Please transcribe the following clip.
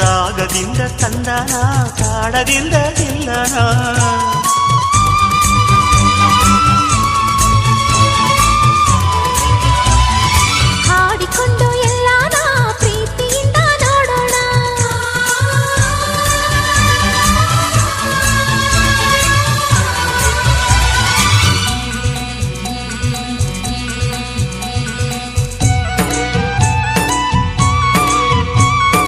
ರಾಗದಿಂದ ತಂದನ ತಾಳದಿಂದ ತಿಲ್ಲನ